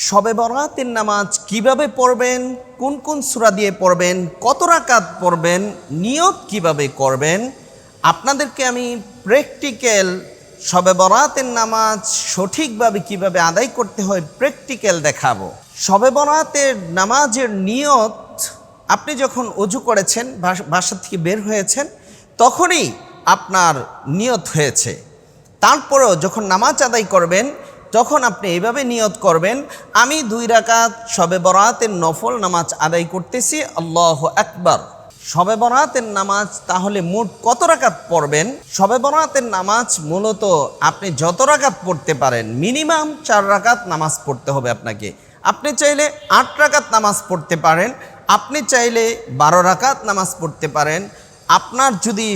শবে বরাতের নামাজ কীভাবে পড়বেন? কোন কোন সূরা দিয়ে পড়বেন? কত রাকাত পড়বেন? নিয়ত কীভাবে করবেন? আপনাদেরকে আমি প্র্যাকটিক্যাল শবে বরাতের নামাজ সঠিকভাবে কীভাবে আদায় করতে হয় প্র্যাকটিক্যাল দেখাবো। শবে বরাতের নামাজের নিয়ত, আপনি যখন অজু করেছেন বাস- থেকে বের হয়েছেন, তখনই আপনার নিয়ত হয়েছে। তারপরেও যখন নামাজ আদায় করবেন তখন আপনি এইভাবে নিয়ত করবেন, আমি দুই রাকাত শবে বরাতের নফল নামাজ আদায় করতেছি, আল্লাহ একবার শবে বরাতের নামাজ তাহলে মোট কত রাকাত পড়বেন? শবে বরাতের নামাজ মূলত আপনি যত রাকাত পড়তে পারেন, মিনিমাম চার রাকাত নামাজ পড়তে হবে আপনাকে। আপনি চাইলে আট রাকাত নামাজ পড়তে পারেন, আপনি চাইলে বারো রাকাত নামাজ পড়তে পারেন। আপনার যদি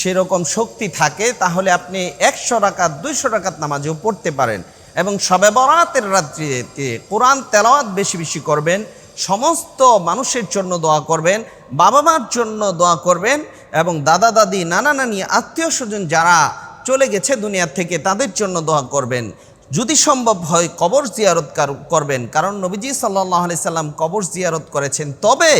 সেরকম শক্তি থাকে, তাহলে আপনি একশো রাকাত, দুইশো রাকাত নামাজও পড়তে পারেন। এবং সবে বরাতের রাত্রিতে কোরআন তেলাওয়াত বেশি বেশি করবেন, সমস্ত মানুষের জন্য দোয়া করবেন বাবা মার জন্য দোয়া করবেন এবং দাদা, দাদি, নানা, নানি, আত্মীয় স্বজন যারা চলে গেছে দুনিয়ার থেকে তাদের জন্য দোয়া করবেন। যদি সম্ভব হয় কবর জিয়ারত করবেন। কারণ নবীজি সাল্লাহ আলি সাল্লাম কবর জিয়ারত করেছেন। তবে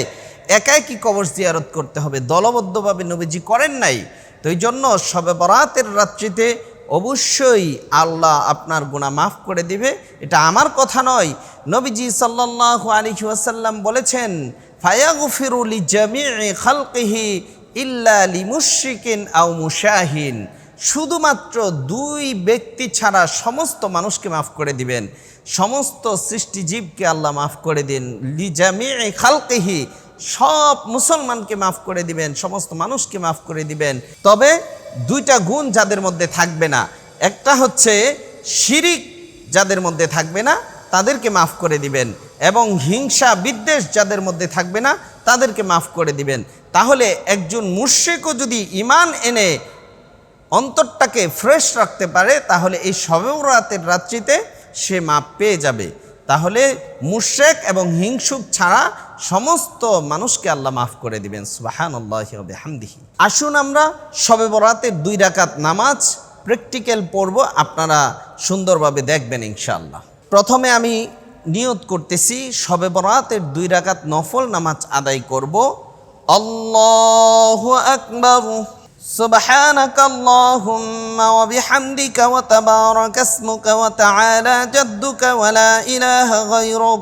একাই কি কবর জিয়ারত করতে হবে। দলবদ্ধভাবে নবীজি করেন নাই। তো এই জন্য সবে বরাতের রাত্রিতে অবশ্যই আল্লাহ আপনার গুণা মাফ করে দিবে। এটা আমার কথা নয়। নবীজি সাল্লাহ আলী ওয়াসাল্লাম বলেছেন ফায়াগুফিরুলি জামি খালকিহি ইল্লা লিমুশিকিন আও মুশাহিন। শুধুমাত্র দুই ব্যক্তি ছাড়া সমস্ত মানুষকে মাফ করে দিবেন। সমস্ত সৃষ্টিজীবকে আল্লাহ মাফ করে দিন। লিজামি খালকেহি, সব মুসলমানকে মাফ করে দিবেন, সমস্ত মানুষকে মাফ করে দিবেন। তবে দুইটা গুণ যাদের মধ্যে থাকবে না। একটা হচ্ছে শিরিক যাদের মধ্যে থাকবে না, তাদেরকে মাফ করে দিবেন। এবং হিংসা, বিদ্বেষ যাদের মধ্যে থাকবে না, তাদেরকে মাফ করে দিবেন। তাহলে একজন মুর্শেকও যদি ইমান এনে অন্তরটাকে ফ্রেশ রাখতে পারে, তাহলে এই সবেরাতের রাত্রিতে সে মাপ পেয়ে যাবে। তাহলে মুশেক এবং হিংসুক ছাড়া সমস্ত মানুষকে আল্লাহ মাফ করে দিবেন সুবাহান আল্লাহ হামদিহি আসুন আমরা শবে বরাতের দুই রাকাত নামাজ প্র্যাকটিক্যাল পড়ব আপনারা সুন্দরভাবে দেখবেন ইনশাআল্লাহ প্রথমে আমি নিয়ত করতেছি শবে বরাতের দুই রাকাত নফল নামাজ আদায় করব আল্লাহু আকবার سبحانك اللهم وبحمدك وتبارك اسمك وتعالى جدك ولا إله غيرك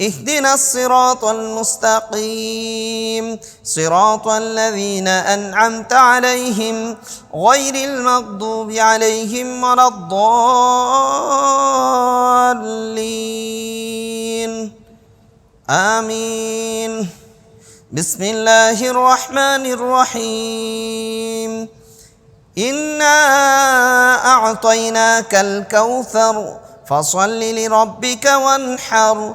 اهدنا الصراط المستقيم. صراط الذين أنعمت عليهم غير المغضوب عليهم ولا الضالين. آمين. بسم الله الرحمن الرحيم. إنا أعطيناك الكوثر فصل لربك وانحر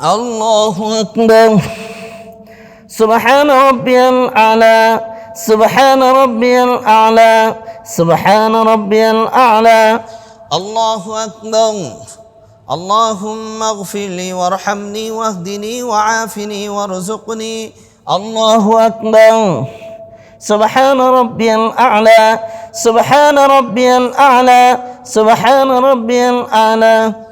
الله أكبر. سبحان ربي الأعلى. سبحان ربي الأعلى. سبحان ربي الأعلى. الله أكبر. اللهم اغفر لي وارحمني واهدني وعافني وارزقني. الله أكبر. سبحان ربي الأعلى. سبحان ربي الأعلى. سبحان ربي الأعلى.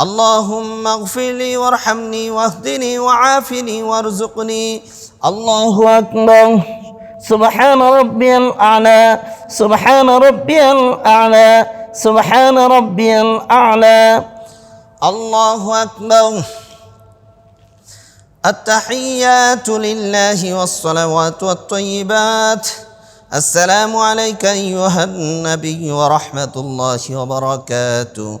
اللهم اغفر لي وارحمني واهدني وعافني وارزقني. الله أكبر. سبحان ربي الأعلى. سبحان ربي الأعلى. سبحان ربي الأعلى. الله أكبر. التحيات لله والصلوات والطيبات. السلام عليك أيها النبي ورحمة الله وبركاته.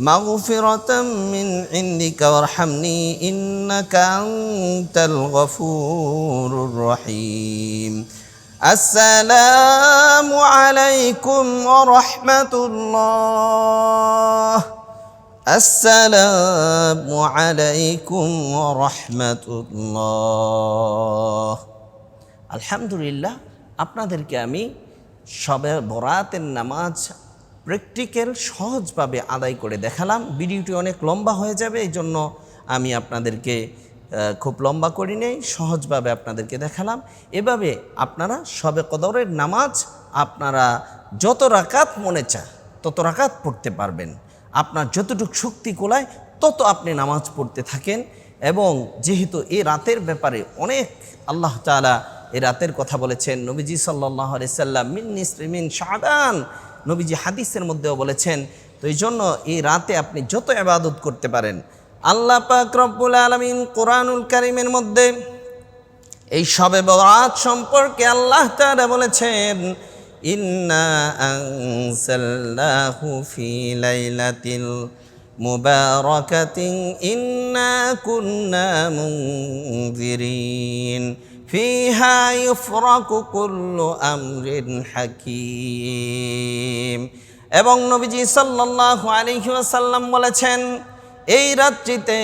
مغفرة من عندك وارحمني انك انت الغفور الرحيم السلام عليكم ورحمة الله السلام عليكم ورحمة الله আলহামদুলিল্লাহ আপনাদেরকে আমি সবে বরাতের নামাজ প্র্যাকটিক্যাল সহজভাবে আদায় করে দেখালাম। ভিডিওটি অনেক লম্বা হয়ে যাবে, এই জন্য আমি আপনাদেরকে খুব লম্বা করি নেই, সহজভাবে আপনাদেরকে দেখালাম। এভাবে আপনারা সবে কদরের নামাজ আপনারা যত রাকাত মনে চায় তত রাকাত পড়তে পারবেন। আপনার যতটুকু শক্তি কোলায়, তত আপনি নামাজ পড়তে থাকেন এবং যেহেতু এই রাতের ব্যাপারে অনেক আল্লাহ তাআলা এই রাতের কথা বলেছেন, নবীজি সাল্লাহ সাল্লাম মিন নিসফি মিন শাবান নবীজি হাদিসের মধ্যেও বলেছেন, তো এই জন্য এই রাতে আপনি যত ইবাদত করতে পারেন, আল্লাহ পাক রব্বুল আলামিন কোরআনুল কারিমের মধ্যে এই সবে বরাত সম্পর্কে আল্লাহ তাআলা বলেছেন, ইন্না লাইলাতিল ইন্না কুন্না ফিহা ইউফরাকু কুল্লু আমরিন হাকীম। এবং নবীজি সাল্লাল্লাহু আলাইহি ওয়াসাল্লাম বলেছেন, এই রাত্রিতে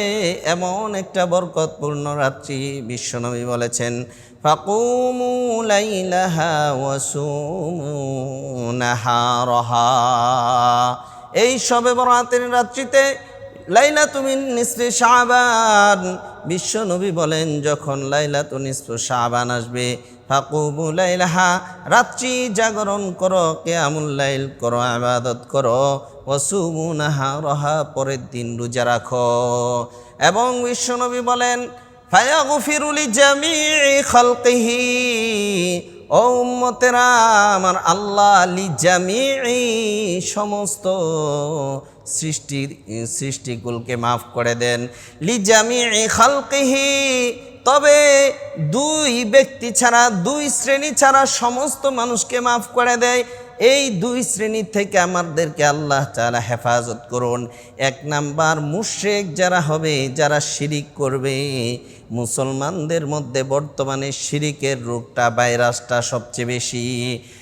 এমন একটা বরকতপূর্ণ রাত্রি বিশ্বনবী বলেছেন, ফাকুমু লাইলাহা ওয়াসুমু নাহারাহা। এই সবে বরাতের রাত্রিতে লাইলা তুমি নিসফে শাবান। বিশ্ব নবী বলেন, যখন লাইলা তো নিসফে শাবান আসবে ফাকুবু লাইলাহা, রাত্রি জাগরণ করো, কেয়ামুল লাইল করো আবাদত করো ওসুমু নাহা, রহা, পরের দিন রোজা রাখো। এবং বিশ্বনবী বলেন ফায়াগফিরুলি জামিই খালকিহি, ও আমার আল্লাহ লি জামিই সমস্ত সৃষ্টির সৃষ্টিকুলকে মাফ করে দেন। লি জামিই খালকিহি, তবে দুই ব্যক্তি ছাড়া, দুই শ্রেণি ছাড়া সমস্ত মানুষকে মাফ করে দেয়। এই দুই শ্রেণি থেকে আমাদেরকে আল্লাহ তাআলা হেফাজত করুন। এক নাম্বার, মুশরিক যারা হবে, যারা শিরিক করবে। মুসলমানদের মধ্যে বর্তমানে শিরিকের রোগটা, ভাইরাসটা সবচেয়ে বেশি।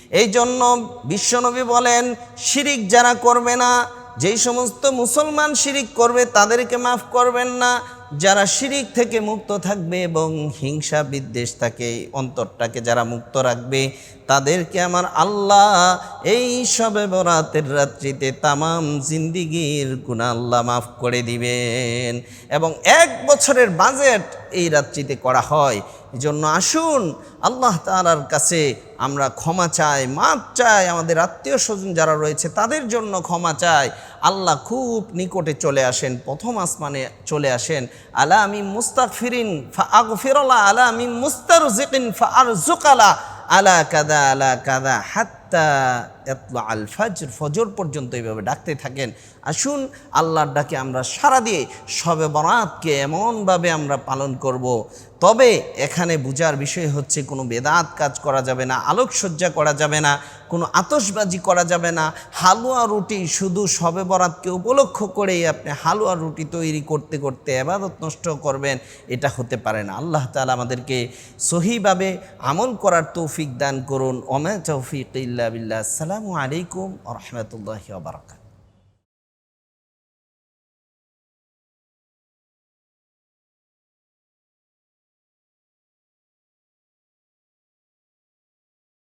এই জন্য বিশ্বনবী বলেন, শিরিক যারা করবে না যেই সমস্ত মুসলমান শিরিক করবে তাদেরকে মাফ করবেন না। যারা শিরিক থেকে মুক্ত থাকবে এবং হিংসা বিদ্বেষ থাকে অন্তরটাকে যারা মুক্ত রাখবে, তাদেরকে আমার আল্লাহ এই সবে বরাতের রাত্রিতে তামাম জিন্দিগির গুণা আল্লাহ মাফ করে দিবেন। এবং এক বছরের বাজেট এই রাত্রিতে করা হয়। এই জন্য আসুন, আল্লাহ তালার কাছে আমরা ক্ষমা চাই মাপ চাই। আমাদের আত্মীয় স্বজন যারা রয়েছে, তাদের জন্য ক্ষমা চাই। আল্লাহ খুব নিকটে চলে আসেন, প্রথম আসমানে চলে আসেন। আলা আমি মুস্তাক ফিরিন ফা আগ ফিরলা আলা আমি মুস্তার জিকিন ফা আর জুকালা আলা কাদা আলা কাদা হাত্তা এতলা আল ফজর ফজর পর্যন্ত এইভাবে ডাকতে থাকেন। আসুন আল্লাহর ডাকে আমরা সারা দিয়ে সবে বরাতকে এমনভাবে আমরা পালন করব। তবে এখানে বুঝার বিষয় হচ্ছে কোনো বেদাত কাজ করা যাবে না, আলোকসজ্জা করা যাবে না, কোনো আতসবাজি করা যাবে না। হালুয়া রুটি শুধু সবে বরাতকে উপলক্ষ করেই আপনি হালুয়া রুটি তৈরি করতে করতে এবাদত নষ্ট করবেন, এটা হতে পারে না। আল্লাহ তালা আমাদেরকে সহিভাবে আমল করার তৌফিক দান করুন। ওমা তৌফিক إلا بالله. السلام عليكم ورحمة الله وبركاته.